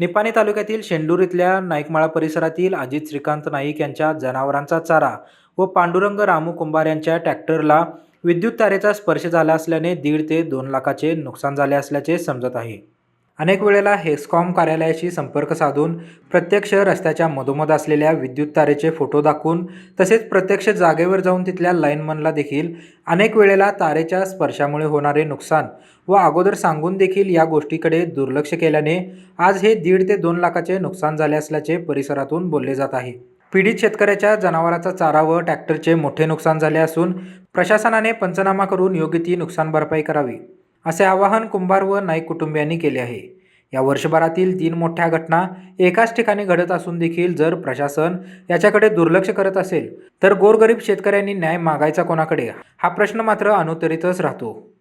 निपाणी तालुक्यातील शेंडूर इथल्या नाईकमाळा परिसरातील अजित श्रीकांत नाईक यांच्या जनावरांचा चारा व पांडुरंग रामू कुंभार यांच्या ट्रॅक्टरला विद्युत तारेचा स्पर्श झाला असल्याने दीड ते दोन लाखाचे नुकसान झाले असल्याचे समजत आहे. अनेक वेळेला हेस्कॉम कार्यालयाशी संपर्क साधून प्रत्यक्ष रस्त्याच्या मधोमध असलेल्या विद्युत तारेचे फोटो दाखवून तसेच प्रत्यक्ष जागेवर जाऊन तिथल्या लाईनमनला देखील अनेक वेळेला तारेच्या स्पर्शामुळे होणारे नुकसान व अगोदर सांगून देखील या गोष्टीकडे दुर्लक्ष केल्याने आज हे दीड ते दोन लाखाचे नुकसान झाले असल्याचे परिसरातून बोलले जात आहे. पीडित शेतकऱ्याच्या जनावराचा चारा व ट्रॅक्टरचे मोठे नुकसान झाले असून प्रशासनाने पंचनामा करून योग्य ती नुकसान भरपाई करावी. असे आवाहन कुंभार व नाईक कुटुंबियांनी केले आहे. या वर्षभरातील तीन मोठ्या घटना एकाच ठिकाणी घडत असून देखील जर प्रशासन याच्याकडे दुर्लक्ष करत असेल तर गोरगरीब शेतकऱ्यांनी न्याय मागायचा कोणाकडे? हा प्रश्न मात्र अनुत्तरितच राहतो.